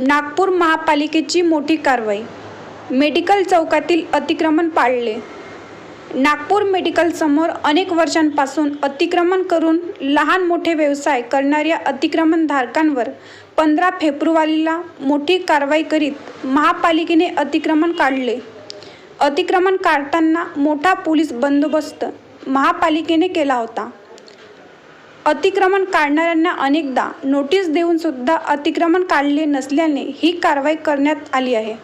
नागपूर महापालिकेची मोठी कारवाई. मेडिकल चौकातील अतिक्रमण पाळले नागपूर मेडिकलसमोर अनेक वर्षांपासून अतिक्रमण करून लहान मोठे व्यवसाय करणाऱ्या अतिक्रमणधारकांवर पंधरा फेब्रुवारीला मोठी कारवाई करीत महापालिकेने अतिक्रमण काढले. अतिक्रमण काढताना मोठा पोलीस बंदोबस्त महापालिकेने केला होता. अतिक्रमण काढणाऱ्यांना अनेकदा नोटीस देऊन सुद्धा अतिक्रमण काढले नसल्याने ही कारवाई करण्यात आली आहे.